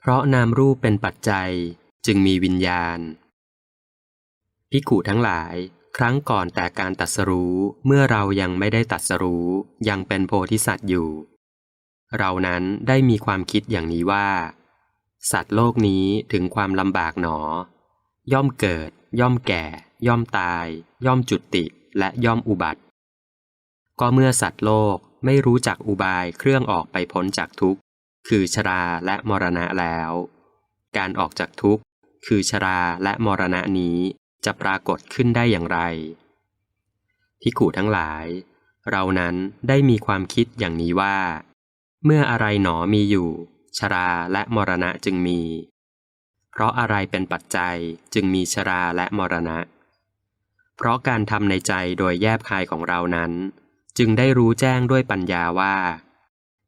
เพราะนามรูปเป็นปัจจัยจึงมีวิญญาณ พิกุทั้งหลายครั้งก่อนแต่การตัดสรู้เมื่อเรายังไม่ได้ตัดสรู้ยังเป็นโพธิสัตว์อยู่ เรานั้นได้มีความคิดอย่างนี้ว่า สัตว์โลกนี้ถึงความลำบากหนอ ย่อมเกิด ย่อมแก่ ย่อมตาย ย่อมจุติและย่อมอุบัติ ก็เมื่อสัตว์โลกไม่รู้จักอุบายเครื่องออกไปพ้นจากทุกข์ คือชราและมรณะแล้ว การออกจากทุกข์ คือชราและมรณะนี้จะปรากฏขึ้นได้อย่างไรพิขูทั้งหลาย เรานั้นได้มีความคิดอย่างนี้ว่า เมื่ออะไรหนอมีอยู่ ชราและมรณะจึงมี เพราะอะไรเป็นปัจจัยจึงมีชราและมรณะ เพราะการทำในใจโดยแยบคายของเรานั้น จึงได้รู้แจ้งด้วยปัญญาว่า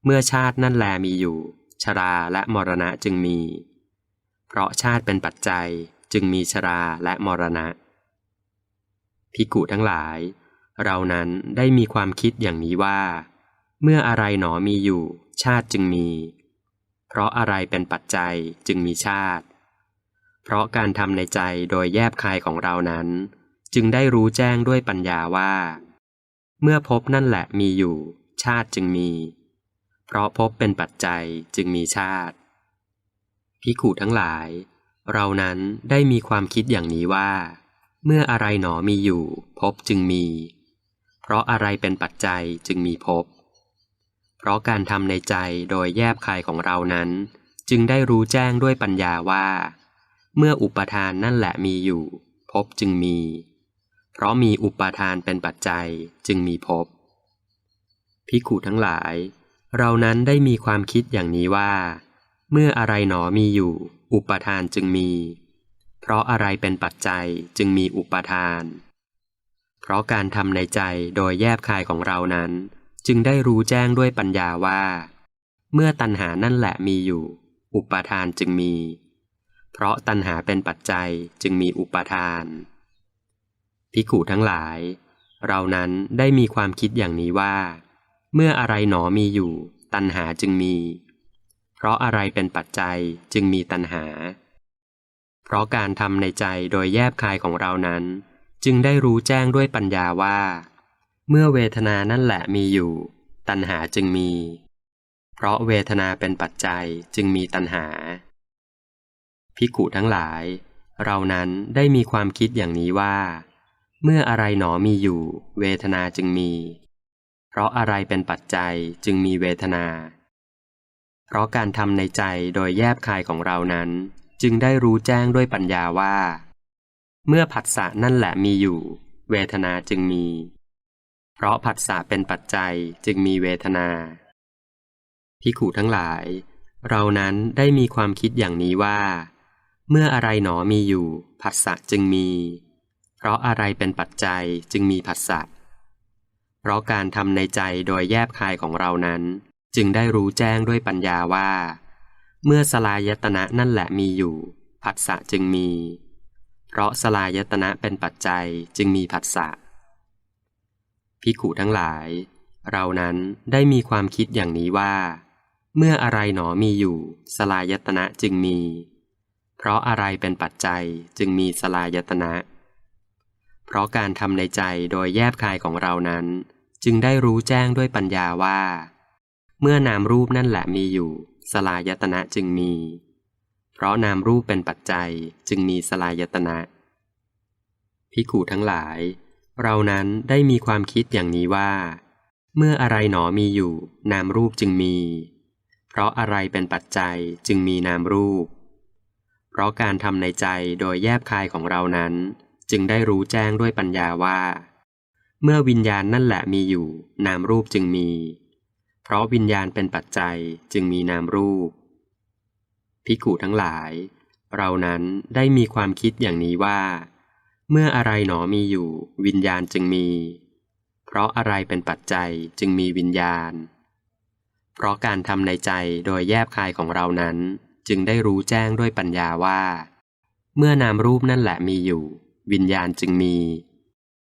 เมื่อชาตินั่นแลมีอยู่ ชราและมรณะจึงมี เพราะชาติเป็นปัจจัยจึงมีชราและมรณะ พิกุทั้งหลาย เรานั้นได้มีความคิดอย่างนี้ว่า เมื่ออะไรหนอมีอยู่ ชาติจึงมี เพราะอะไรเป็นปัจจัยจึงมีชาติ เพราะการทำในใจโดยแยบคายของเรานั้น จึงได้รู้แจ้งด้วยปัญญาว่า เมื่อพบนั่นแหละมีอยู่ ชาติจึงมี เพราะพบเป็นปัจจัยจึงมีชาติ พิกุทั้งหลาย เรานั้นได้มีความคิดอย่างนี้ว่า เมื่ออะไรหนอมีอยู่ พบจึงมี เพราะอะไรเป็นปัจจัยจึงมีพบ เพราะการทำในใจโดยแยบคายของเรานั้น จึงได้รู้แจ้งด้วยปัญญาว่า เมื่ออุปทานนั่นแหละมีอยู่ พบจึงมี เพราะมีอุปทานเป็นปัจจัยจึงมีพบพิขุทั้งหลาย เรานั้นได้มีความคิดอย่างนี้ว่า เมื่ออะไรหนอมีอยู่ อุปทานจึงมี เพราะอะไรเป็นปัจจัยจึงมีอุปทาน เพราะการทำในใจโดยแยบคายของเรานั้น จึงได้รู้แจ้งด้วยปัญญาว่า เมื่อตัณหานั่นแหละมีอยู่ อุปทานจึงมี เพราะตัณหาเป็นปัจจัยจึงมีอุปทานพิขูทั้งหลาย เรานั้นได้มีความคิดอย่างนี้ว่า เมื่ออะไรหนอมีอยู่ ตัณหาจึงมี เพราะอะไรเป็นปัจจัยจึงมีตัณหา เพราะการทำในใจโดยแยบคายของเรานั้น จึงได้รู้แจ้งด้วยปัญญาว่า เมื่อเวทนานั่นแหละมีอยู่ ตัณหาจึงมี เพราะเวทนาเป็นปัจจัยจึงมีตัณหาพิกุทั้งหลาย เรานั้นได้มีความคิดอย่างนี้ว่า เมื่ออะไรหนอมีอยู่ เวทนาจึงมี เพราะอะไรเป็นปัจจัยจึงมีเวทนา เพราะการทำในใจโดยแยบคายของเรานั้น จึงได้รู้แจ้งด้วยปัญญาว่า เมื่อผัสสะนั่นแหละมีอยู่ เวทนาจึงมี เพราะผัสสะเป็นปัจจัยจึงมีเวทนาพิขูทั้งหลาย เรานั้นได้มีความคิดอย่างนี้ว่า เมื่ออะไรหนอมีอยู่ผัสสะจึงมี เพราะอะไรเป็นปัจจัยจึงมีผัสสะ เพราะการทำในใจโดยแยบคายของเรานั้น จึงได้รู้แจ้งด้วยปัญญาว่า เมื่อสลายตนะนั่นแหละมีอยู่ ผัสสะจึงมี เพราะสลายตนะเป็นปัจจัยจึงมีผัสสะพิขุทั้งหลาย เรานั้นได้มีความคิดอย่างนี้ว่า เมื่ออะไรหนอมีอยู่ สลายตนะจึงมี เพราะอะไรเป็นปัจจัยจึงมีสลายตนะ เพราะการทำในใจโดยแยบคายของเรานั้น จึงได้รู้แจ้งด้วยปัญญาว่า เมื่อนามรูปนั่นแหละมีอยู่ สลายตนะจึงมี เพราะนามรูปเป็นปัจจัยจึงมีสลายตนะพิขูทั้งหลาย เรานั้นได้มีความคิดอย่างนี้ว่า เมื่ออะไรหนอมีอยู่ นามรูปจึงมี เพราะอะไรเป็นปัจจัยจึงมีนามรูป เพราะการทำในใจโดยแยบคายของเรานั้น จึงได้รู้แจ้งด้วยปัญญาว่า เมื่อวิญญาณนั่นแหละมีอยู่ นามรูปจึงมี เพราะวิญญาณเป็นปัจจัยจึงมีนามรูปพิกุทั้งหลาย เรานั้นได้มีความคิดอย่างนี้ว่า เมื่ออะไรหนอมีอยู่ วิญญาณจึงมี เพราะอะไรเป็นปัจจัยจึงมีวิญญาณ เพราะการทำในใจโดยแยบคายของเรานั้น จึงได้รู้แจ้งด้วยปัญญาว่า เมื่อนามรูปนั่นแหละมีอยู่ วิญญาณจึงมี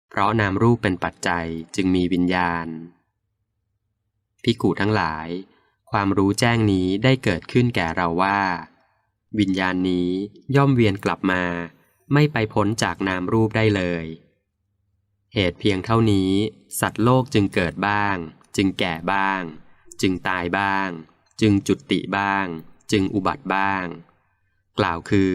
เพราะนามรูปเป็นปัจจัยจึงมีวิญญาณ พิกูทั้งหลาย ความรู้แจ้งนี้ได้เกิดขึ้นแก่เราว่า วิญญาณนี้ย่อมเวียนกลับมา ไม่ไปพ้นจากนามรูปได้เลย เหตุเพียงเท่านี้ สัตว์โลกจึงเกิดบ้าง จึงแก่บ้าง จึงตายบ้าง จึงจุติบ้าง จึงอุบัติบ้าง กล่าวคือ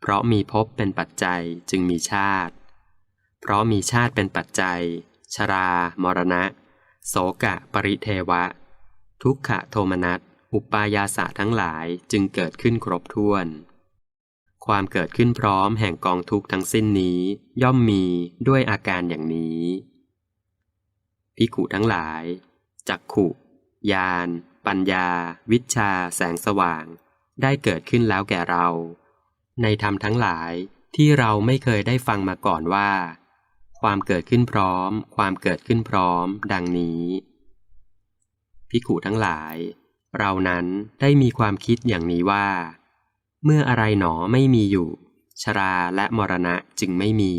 เพราะมีภพเป็นปัจจัยจึงมีชาติ เพราะมีชาติเป็นปัจจัย ชรา มรณะ โสกะ ปริเทวะ ทุกขะโทมนัส อุปายาสะทั้งหลายจึงเกิดขึ้นครบถ้วน ความเกิดขึ้นพร้อมแห่งกองทุกข์ทั้งสิ้นนี้ ย่อมมีด้วยอาการอย่างนี้พิขุทั้งหลาย จักขุญาณปัญญา วิชา แสงสว่าง ได้เกิดขึ้นแล้วแก่เรา ในธรรมทั้งหลายที่เราไม่เคยได้ฟังมาก่อนว่า ความเกิดขึ้นพร้อม ความเกิดขึ้นพร้อม ดังนี้พิขุทั้งหลาย เรานั้นได้มีความคิดอย่างนี้ว่า เมื่ออะไรหนอไม่มีอยู่ ชราและมรณะจึงไม่มี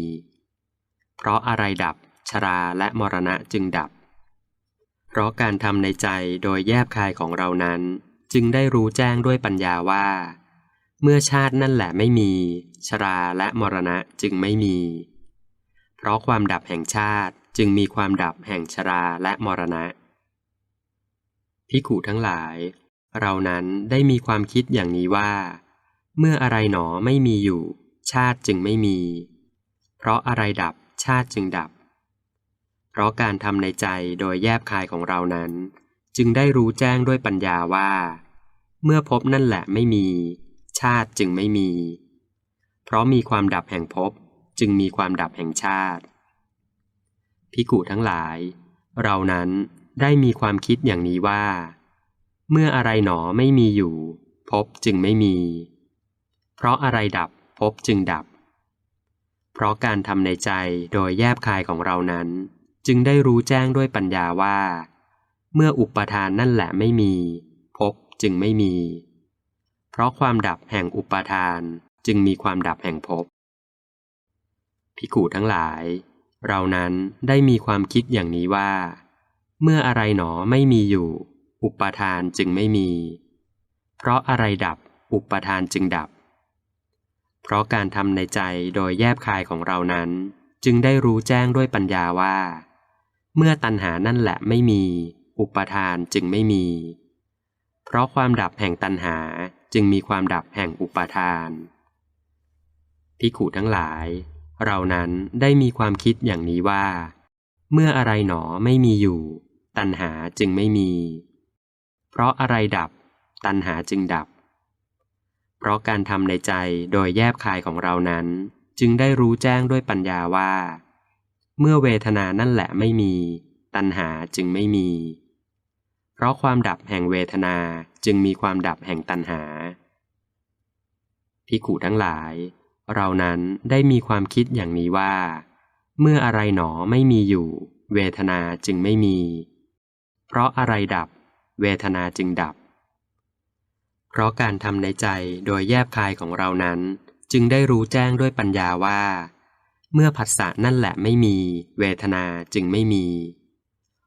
เพราะอะไรดับ ชราและมรณะจึงดับ เพราะการทำในใจโดยแยบคายของเรานั้น จึงได้รู้แจ้งด้วยปัญญาว่า เมื่อชาตินั่นแหละไม่มี ชราและมรณะจึงไม่มี เพราะความดับแห่งชาติจึงมีความดับแห่งชราและมรณะ พิขุทั้งหลาย เรานั้นได้มีความคิดอย่างนี้ว่า เมื่ออะไรหนอไม่มีอยู่ ชาติจึงไม่มี เพราะอะไรดับชาติจึงดับ เพราะการทำในใจโดยแยบคายของเรานั้น จึงได้รู้แจ้งด้วยปัญญาว่า เมื่อพบนั่นแหละไม่มี ชาติจึงไม่มี เพราะมีความดับแห่งภพจึงมีความดับแห่งชาติ พิกุทั้งหลาย เรานั้นได้มีความคิดอย่างนี้ว่า เมื่ออะไรหนอไม่มีอยู่ภพจึงไม่มี เพราะอะไรดับภพจึงดับ เพราะการทำในใจโดยแยบคายของเรานั้น จึงได้รู้แจ้งด้วยปัญญาว่า เมื่ออุปทานนั่นแหละไม่มีภพจึงไม่มี เพราะความดับแห่งอุปทานจึงมีความดับแห่งภพพิกูทั้งหลาย เรานั้นได้มีความคิดอย่างนี้ว่า เมื่ออะไรหนอไม่มีอยู่ อุปทานจึงไม่มี เพราะอะไรดับอุปทานจึงดับ เพราะการทำในใจโดยแยบคายของเรานั้น จึงได้รู้แจ้งด้วยปัญญาว่า เมื่อตัณหานั่นแหละไม่มี อุปทานจึงไม่มี เพราะความดับแห่งตัณหา จึงมีความดับแห่งอุปาทานพิขุทั้งหลาย เรานั้นได้มีความคิดอย่างนี้ว่า เมื่ออะไรหนอไม่มีอยู่ ตัณหาจึงไม่มี เพราะอะไรดับ ตัณหาจึงดับ เพราะการทำในใจโดยแยบคายของเรานั้น จึงได้รู้แจ้งด้วยปัญญาว่า เมื่อเวทนานั่นแหละไม่มี ตัณหาจึงไม่มี เพราะความดับแห่งเวทนาจึงมีความดับแห่งตัณหาพิขุทั้งหลาย เรานั้นได้มีความคิดอย่างนี้ว่า เมื่ออะไรหนอไม่มีอยู่ เวทนาจึงไม่มี เพราะอะไรดับ เวทนาจึงดับ เพราะการทำในใจโดยแยบคายของเรานั้น จึงได้รู้แจ้งด้วยปัญญาว่า เมื่อผัสสะนั่นแหละไม่มี เวทนาจึงไม่มี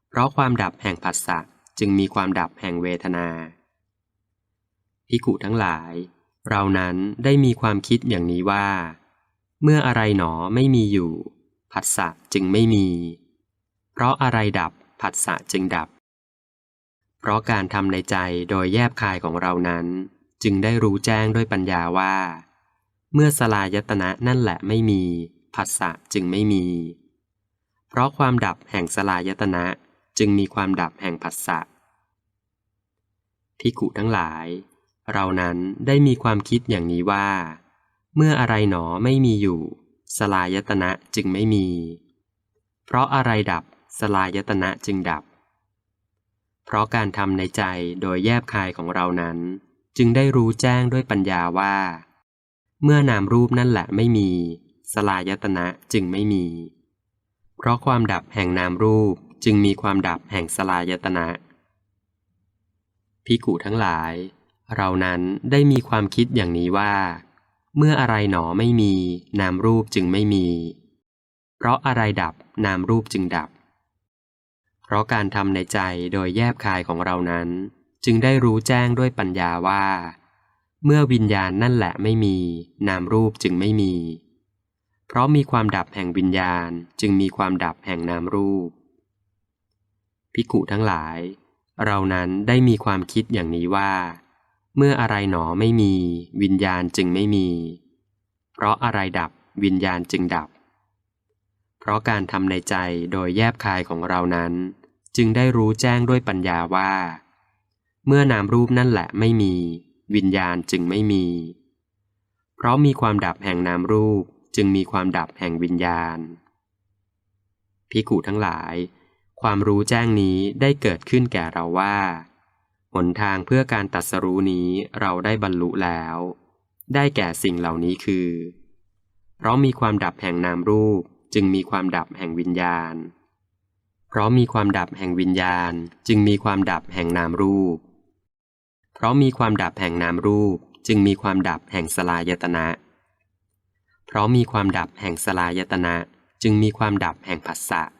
เพราะความดับแห่งผัสสะ จึงมีความดับแห่งเวทนาพิกุทั้งหลาย เรานั้นได้มีความคิดอย่างนี้ว่า เมื่ออะไรหนอไม่มีอยู่ ผัสสะจึงไม่มี เพราะอะไรดับผัสสะจึงดับ เพราะการทำในใจโดยแยบคายของเรานั้น จึงได้รู้แจ้งด้วยปัญญาว่า เมื่อสลายตนะนั่นแหละไม่มี ผัสสะจึงไม่มี เพราะความดับแห่งสลายตนะ จึงมีความดับแห่งผัสสะพิกุทั้งหลาย เรานั้นได้มีความคิดอย่างนี้ว่า เมื่ออะไรหนอไม่มีอยู่ สลายตนะจึงไม่มี เพราะอะไรดับสลายตนะจึงดับ เพราะการทำในใจโดยแยบคายของเรานั้น จึงได้รู้แจ้งด้วยปัญญาว่า เมื่อนามรูปนั่นแหละไม่มี สลายตนะจึงไม่มี เพราะความดับแห่งนามรูป จึงมีความดับแห่งสลายตนะพิกุทั้งหลาย เรานั้นได้มีความคิดอย่างนี้ว่า เมื่ออะไรหนอไม่มี นามรูปจึงไม่มี เพราะอะไรดับนามรูปจึงดับ เพราะการทำในใจโดยแยบคายของเรานั้น จึงได้รู้แจ้งด้วยปัญญาว่า เมื่อวิญญาณนั่นแหละไม่มี นามรูปจึงไม่มี เพราะมีความดับแห่งวิญญาณจึงมีความดับแห่งนามรูป พิกุทั้งหลาย เรานั้นได้มีความคิดอย่างนี้ว่า เมื่ออะไรหนอไม่มี วิญญาณจึงไม่มี เพราะอะไรดับวิญญาณจึงดับ เพราะการทำในใจโดยแยบคายของเรานั้น จึงได้รู้แจ้งด้วยปัญญาว่า เมื่อนามรูปนั่นแหละไม่มี วิญญาณจึงไม่มี เพราะมีความดับแห่งนามรูปจึงมีความดับแห่งวิญญาณพิกุทั้งหลาย ความรู้แจ้งนี้ได้เกิดขึ้นแก่เราว่า หนทางเพื่อการตัดสรู้นี้เราได้บรรลุแล้ว ได้แก่สิ่งเหล่านี้คือ เพราะมีความดับแห่งนามรูปจึงมีความดับแห่งวิญญาณ เพราะมีความดับแห่งวิญญาณจึงมีความดับแห่งนามรูป เพราะมีความดับแห่งนามรูปจึงมีความดับแห่งสลายตนะ เพราะมีความดับแห่งสลายตนะ จึงมีความดับแห่งผัสสะเ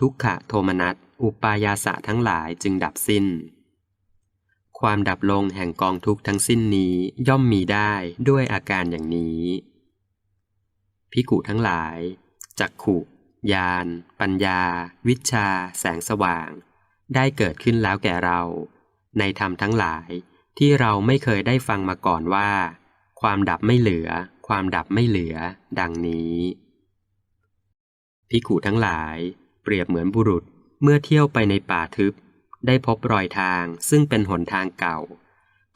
ทุกขะโทมนัสอุปายาสะทั้งหลายจึงดับสิ้น ความดับลงแห่งกองทุกทั้งสิ้นนี้ย่อมมีได้ด้วยอาการอย่างนี้พิกุทั้งหลายจักขุญาณปัญญา วิชา แสงสว่าง ได้เกิดขึ้นแล้วแก่เรา ในธรรมทั้งหลายที่เราไม่เคยได้ฟังมาก่อนว่า ความดับไม่เหลือ ความดับไม่เหลือ ดังนี้พิกุทั้งหลาย ปรียบเหมือนบุรุษเมื่อเที่ยวไปในป่าทึบ ได้พบรอยทางซึ่งเป็นหนทางเก่า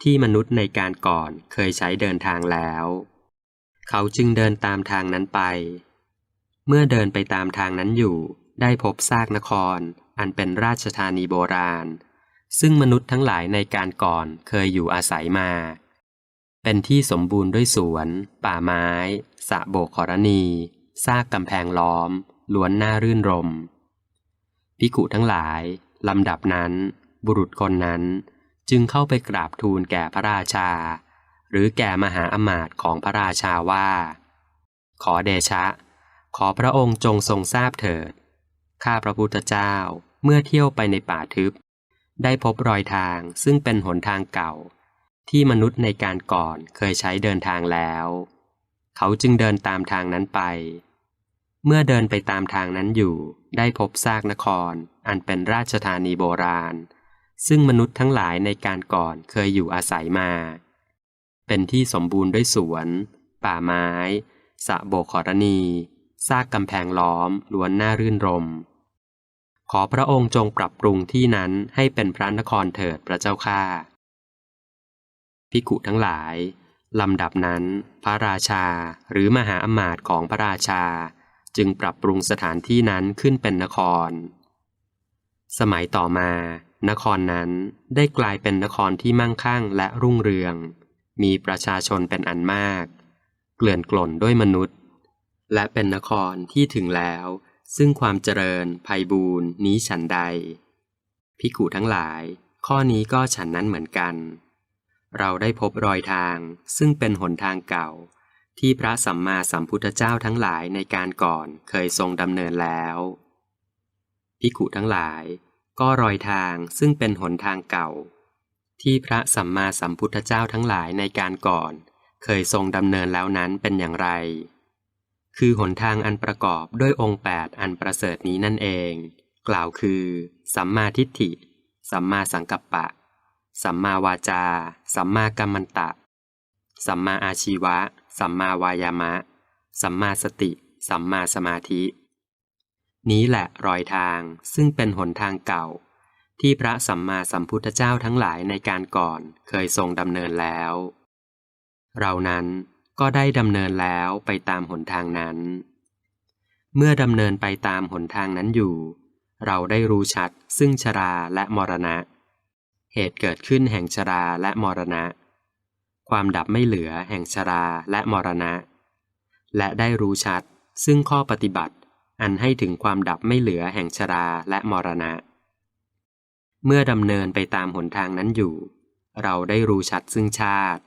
ที่มนุษย์ในการก่อนเคยใช้เดินทางแล้ว เขาจึงเดินตามทางนั้นไป เมื่อเดินไปตามทางนั้นอยู่ ได้พบซากนคร อันเป็นราชธานีโบราณ ซึ่งมนุษย์ทั้งหลายในการก่อนเคยอยู่อาศัยมา เป็นที่สมบูรณ์ด้วยสวน ป่าไม้สระโบกขรณีซากกำแพงล้อมล้วนน่ารื่นรม พิกุทั้งหลายลำดับนั้น บุรุษคนนั้น จึงเข้าไปกราบทูลแก่พระราชา หรือแก่มหาอมาตย์ของพระราชาว่า ขอเดชะ ขอพระองค์จงทรงทราบเถิด ข้าพระพุทธเจ้าเมื่อเที่ยวไปในป่าทึบ ได้พบรอยทางซึ่งเป็นหนทางเก่า ที่มนุษย์ในการก่อนเคยใช้เดินทางแล้ว เขาจึงเดินตามทางนั้นไป เมื่อเดินไปตามทางนั้นอยู่ได้พบซากนคร อันเป็นราชธานีโบราณ ซึ่งมนุษย์ทั้งหลายในการก่อนเคยอยู่อาศัยมา เป็นที่สมบูรณ์ด้วยสวน ป่าไม้สะโบขรณีซากกำแพงล้อมล้วนน่ารื่นรม ขอพระองค์จงปรับปรุงที่นั้นให้เป็นพระนครเถิดพระเจ้าข้าพิกุทั้งหลายลำดับนั้น พระราชาหรือมหาอมาตย์ของพระราชา จึงปรับปรุงสถานที่นั้นขึ้นเป็นนคร สมัยต่อมา นครนั้นได้กลายเป็นนครที่มั่งคั่งและรุ่งเรือง มีประชาชนเป็นอันมาก เกลื่อนกล่นด้วยมนุษย์ และเป็นนครที่ถึงแล้ว ซึ่งความเจริญภัยบูรณ์นี้ฉันใด พิกุทั้งหลาย ข้อนี้ก็ฉันนั้นเหมือนกัน เราได้พบรอยทางซึ่งเป็นหนทางเก่า ที่พระสัมมาสัมพุทธเจ้าทั้งหลายในการก่อนเคยทรงดำเนินแล้วพิกุทั้งหลาย ก็รอยทางซึ่งเป็นหนทางเก่า ที่พระสัมมาสัมพุทธเจ้าทั้งหลายในการก่อน เคยทรงดำเนินแล้วนั้นเป็นอย่างไร คือหนทางอันประกอบด้วยองค์แปดอันประเสริฐนี้นั่นเอง กล่าวคือ สัมมาทิฏฐิ สัมมาสังกัปปะ สัมมาวาจา สัมมากัมมันตะ สัมมาอาชีวะ สัมมาวายามะ สัมมาสติ สัมมาสมาธิ นี้แหละรอยทางซึ่งเป็นหนทางเก่า ที่พระสัมมาสัมพุทธเจ้าทั้งหลายในการก่อนเคยทรงดำเนินแล้ว เรานั้นก็ได้ดำเนินแล้วไปตามหนทางนั้น เมื่อดำเนินไปตามหนทางนั้นอยู่ เราได้รู้ชัดซึ่งชราและมรณะ เหตุเกิดขึ้นแห่งชราและมรณะ ความดับไม่เหลือแห่งชราและมรณะ และได้รู้ชัด ซึ่งข้อปฏิบัติ อันให้ถึงความดับไม่เหลือแห่งชราและมรณะ เมื่อดำเนินไปตามหนทางนั้นอยู่ เราได้รู้ชัดซึ่งชาติ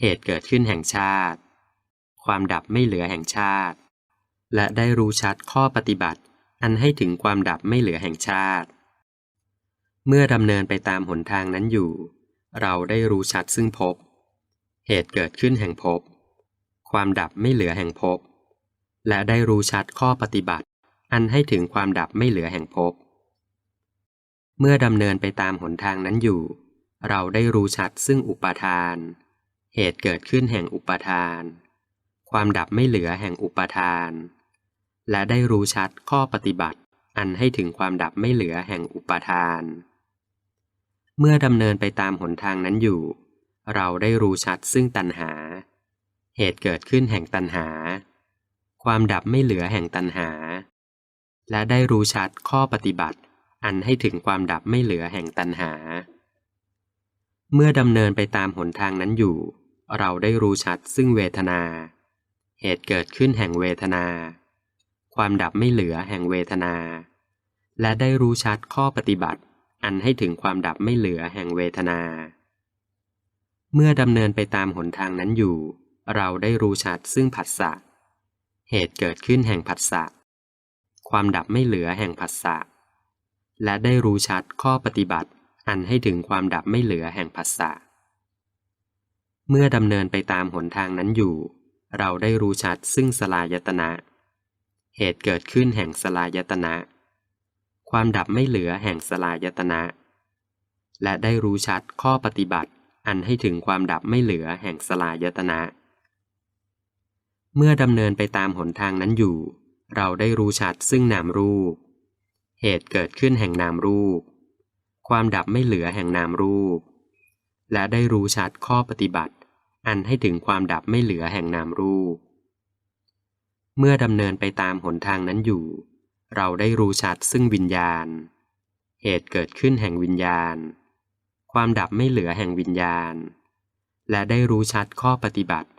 เหตุเกิดขึ้นแห่งชาติ ความดับไม่เหลือแห่งชาติ และได้รู้ชัดข้อปฏิบัติ อันให้ถึงความดับไม่เหลือแห่งชาติ เมื่อดำเนินไปตามหนทางนั้นอยู่ เราได้รู้ชัดซึ่งภพ เหตุเกิดขึ้นแห่งภพ ความดับไม่เหลือแห่งภพ และได้รู้ชัดข้อปฏิบัติ อันให้ถึงความดับไม่เหลือแห่งภพ เมื่อดำเนินไปตามหนทางนั้นอยู่ เราได้รู้ชัดซึ่งอุปาทาน เหตุเกิดขึ้นแห่งอุปาทาน ความดับไม่เหลือแห่งอุปาทาน และได้รู้ชัดข้อปฏิบัติ อันให้ถึงความดับไม่เหลือแห่งอุปาทาน เมื่อดำเนินไปตามหนทางนั้นอยู่ เราได้รู้ชัดซึ่งตัณหา เหตุเกิดขึ้นแห่งตัณหา ความดับไม่เหลือแห่งตัณหา และได้รู้ชัดข้อปฏิบัติ อันให้ถึงความดับไม่เหลือแห่งตัณหา เมื่อดำเนินไปตามหนทางนั้นอยู่ เราได้รู้ชัดซึ่งเวทนา เหตุเกิดขึ้นแห่งเวทนา ความดับไม่เหลือแห่งเวทนา และได้รู้ชัดข้อปฏิบัติ อันให้ถึงความดับไม่เหลือแห่งเวทนา เมื่อดำเนินไปตามหนทางนั้นอยู่ เราได้รู้ชัดซึ่งผัสสะ เหตุเกิดขึ้นแห่งผัสสะ ความดับไม่เหลือแห่งผัสสะ และได้รู้ชัดข้อปฏิบัติ อันให้ถึงความดับไม่เหลือแห่งผัสสะ เมื่อดำเนินไปตามหนทางนั้นอยู่ เราได้รู้ชัดซึ่งสลายตนะ เหตุเกิดขึ้นแห่งสลายตนะ ความดับไม่เหลือแห่งสลายตนะ และได้รู้ชัดข้อปฏิบัติ อันให้ถึงความดับไม่เหลือแห่งสลายตนะ เมื่อดำเนินไปตามหนทางนั้นอยู่ เราได้รู้ชัดซึ่งนามรูป เหตุเกิดขึ้นแห่งนามรูป ความดับไม่เหลือแห่งนามรูป และได้รู้ชัดข้อปฏิบัติ อันให้ถึงความดับไม่เหลือแห่งนามรูป เมื่อดำเนินไปตามหนทางนั้นอยู่ เราได้รู้ชัดซึ่งวิญญาณ เหตุเกิดขึ้นแห่งวิญญาณ ความดับไม่เหลือแห่งวิญญาณ และได้รู้ชัดข้อปฏิบัติ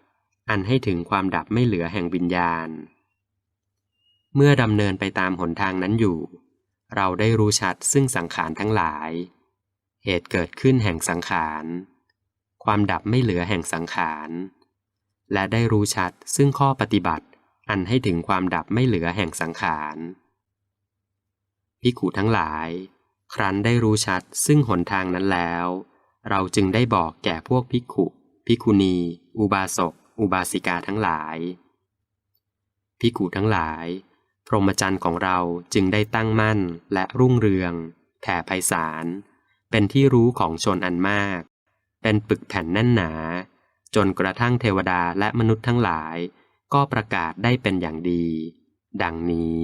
อันให้ถึงความดับไม่เหลือแห่งวิญญาณ เมื่อดำเนินไปตามหนทางนั้นอยู่ เราได้รู้ชัดซึ่งสังขารทั้งหลาย เหตุเกิดขึ้นแห่งสังขาร ความดับไม่เหลือแห่งสังขาร และได้รู้ชัดซึ่งข้อปฏิบัติ อันให้ถึงความดับไม่เหลือแห่งสังขารภิกขุทั้งหลาย ครั้นได้รู้ชัดซึ่งหนทางนั้นแล้ว เราจึงได้บอกแก่พวกภิกขุภิกขุณี อุบาสก อุบาสิกาทั้งหลายภิกขุทั้งหลาย พรหมจรรย์ของเราจึงได้ตั้งมั่นและรุ่งเรือง แผ่ไพศาล เป็นที่รู้ของชนอันมาก เป็นปึกแผ่นแน่นหนา จนกระทั่งเทวดาและมนุษย์ทั้งหลาย ก็ประกาศได้เป็นอย่างดี ดังนี้